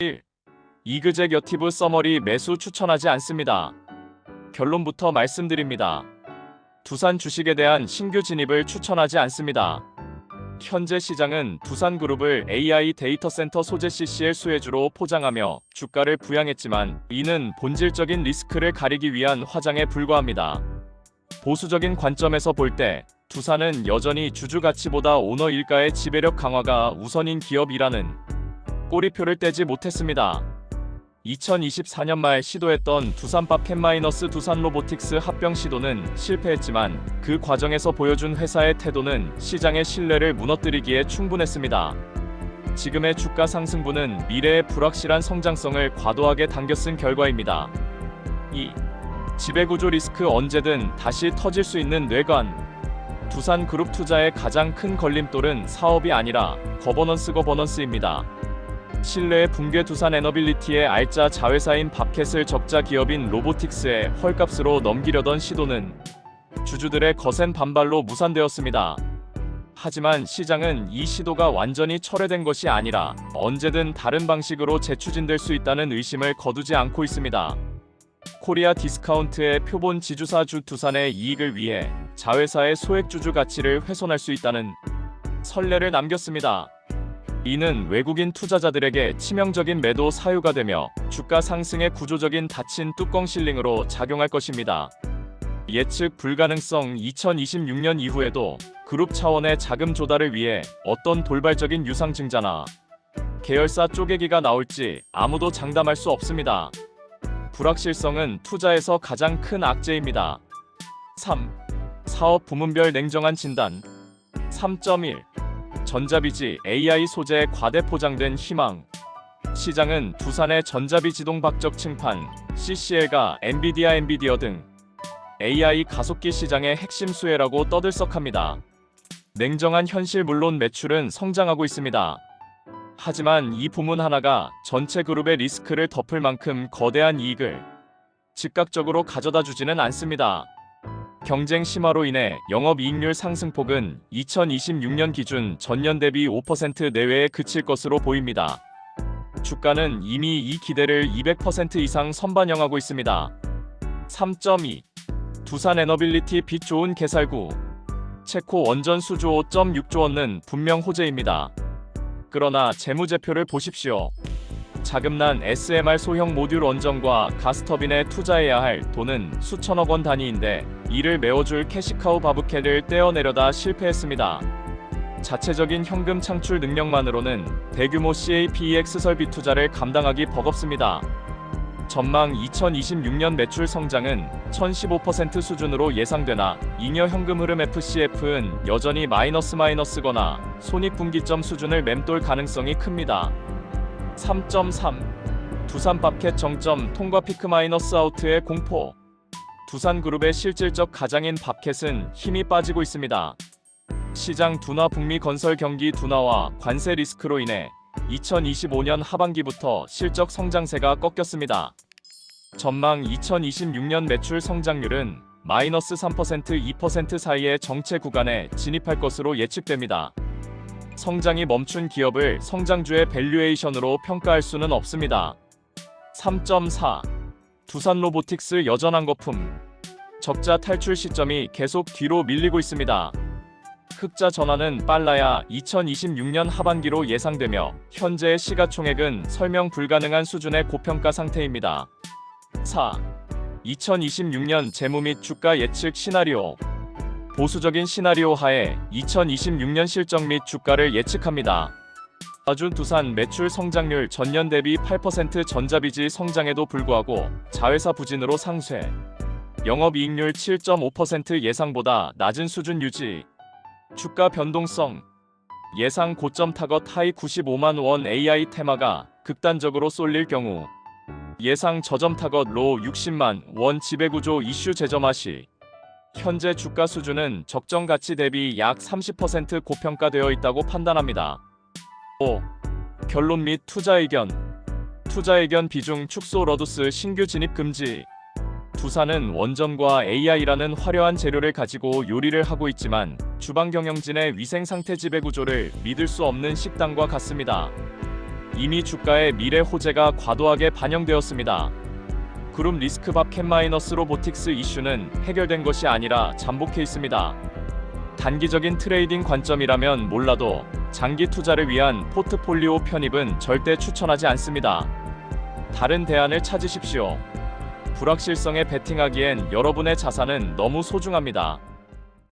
1. 이그제겨티브 서머리 매수 추천하지 않습니다. 결론부터 말씀드립니다. 두산 주식에 대한 신규 진입을 추천하지 않습니다. 현재 시장은 두산그룹을 AI 데이터 센터 소재 CCL 수혜주로 포장하며 주가를 부양했지만 이는 본질적인 리스크를 가리기 위한 화장에 불과합니다. 보수적인 관점에서 볼 때 두산은 여전히 주주 가치보다 오너 일가의 지배력 강화가 우선인 기업이라는 꼬리표를 떼지 못했습니다. 2024년 말 시도했던 두산밥 캔마이너스 두산 로보틱스 합병 시도는 실패했지만 그 과정에서 보여준 회사의 태도는 시장의 신뢰를 무너뜨리기에 충분했습니다. 지금의 주가 상승분은 미래의 불확실한 성장성을 과도하게 당겨 쓴 결과입니다. 2. 지배구조 리스크 언제든 다시 터질 수 있는 뇌관 두산 그룹 투자의 가장 큰 걸림돌은 사업이 아니라 거버넌스 거버넌스입니다. 신뢰의 붕괴 두산 에너빌리티의 알짜 자회사인 밥켓을 적자 기업인 로보틱스에 헐값으로 넘기려던 시도는 주주들의 거센 반발로 무산되었습니다. 하지만 시장은 이 시도가 완전히 철회된 것이 아니라 언제든 다른 방식으로 재추진될 수 있다는 의심을 거두지 않고 있습니다. 코리아 디스카운트의 표본 지주사 주 두산의 이익을 위해 자회사의 소액 주주 가치를 훼손할 수 있다는 선례를 남겼습니다. 이는 외국인 투자자들에게 치명적인 매도 사유가 되며 주가 상승의 구조적인 닫힌 뚜껑 실링으로 작용할 것입니다. 예측 불가능성 2026년 이후에도 그룹 차원의 자금 조달을 위해 어떤 돌발적인 유상 증자나 계열사 쪼개기가 나올지 아무도 장담할 수 없습니다. 불확실성은 투자에서 가장 큰 악재입니다. 3. 사업 부문별 냉정한 진단 3.1 전자비지 AI 소재 과대 포장된 희망 시장은 두산의 전자비 지동 박적 층판 CCL과 엔비디아 엔비디어 등 AI 가속기 시장의 핵심 수혜라고 떠들썩합니다. 냉정한 현실 물론 매출은 성장하고 있습니다. 하지만 이 부문 하나가 전체 그룹의 리스크를 덮을 만큼 거대한 이익을 즉각적으로 가져다 주지는 않습니다. 경쟁 심화로 인해 영업이익률 상승폭은 2026년 기준 전년 대비 5% 내외에 그칠 것으로 보입니다. 주가는 이미 이 기대를 200% 이상 선반영하고 있습니다. 3.2 두산 에너빌리티 빛 좋은 개살구 체코 원전 수주 5.6조 원은 분명 호재입니다. 그러나 재무제표를 보십시오. 자금난 SMR 소형 모듈 원전과 가스터빈에 투자해야 할 돈은 수천억 원 단위인데 이를 메워줄 캐시카우 바브캐를 떼어내려다 실패했습니다. 자체적인 현금 창출 능력만으로는 대규모 CAPEX 설비 투자를 감당하기 버겁습니다. 전망 2026년 매출 성장은 1015% 수준으로 예상되나 잉여 현금 흐름 FCF는 여전히 마이너스 마이너스거나 손익분기점 수준을 맴돌 가능성이 큽니다. 3.3 두산 밥켓 정점 통과 피크 마이너스 아우트의 공포 두산 그룹의 실질적 가장인 밥켓은 힘이 빠지고 있습니다. 시장 둔화 북미 건설 경기 둔화와 관세 리스크로 인해 2025년 하반기부터 실적 성장세가 꺾였습니다. 전망 2026년 매출 성장률은 마이너스 3% 2% 사이의 정체 구간에 진입할 것으로 예측됩니다. 성장이 멈춘 기업을 성장주의 밸류에이션으로 평가할 수는 없습니다. 3.4 두산 로보틱스 여전한 거품 적자 탈출 시점이 계속 뒤로 밀리고 있습니다. 흑자 전환은 빨라야 2026년 하반기로 예상되며 현재의 시가총액은 설명 불가능한 수준의 고평가 상태입니다. 4. 2026년 재무 및 주가 예측 시나리오 보수적인 시나리오 하에 2026년 실적 및 주가를 예측합니다. 아준 두산 매출 성장률 전년 대비 8% 전자비지 성장에도 불구하고 자회사 부진으로 상쇄. 영업이익률 7.5% 예상보다 낮은 수준 유지. 주가 변동성. 예상 고점 타것 하이 95만 원 AI 테마가 극단적으로 쏠릴 경우 예상 저점 타것 로 60만 원 지배구조 이슈 재점화 시 현재 주가 수준은 적정 가치 대비 약 30% 고평가되어 있다고 판단합니다. 5. 결론 및 투자 의견 투자 의견 비중 축소 러두스 신규 진입 금지 두산은 원전과 AI라는 화려한 재료를 가지고 요리를 하고 있지만 주방 경영진의 위생 상태 지배 구조를 믿을 수 없는 식당과 같습니다. 이미 주가의 미래 호재가 과도하게 반영되었습니다. 그룹 리스크밥 캔마이너스 로보틱스 이슈는 해결된 것이 아니라 잠복해 있습니다. 단기적인 트레이딩 관점이라면 몰라도 장기 투자를 위한 포트폴리오 편입은 절대 추천하지 않습니다. 다른 대안을 찾으십시오. 불확실성에 베팅하기엔 여러분의 자산은 너무 소중합니다.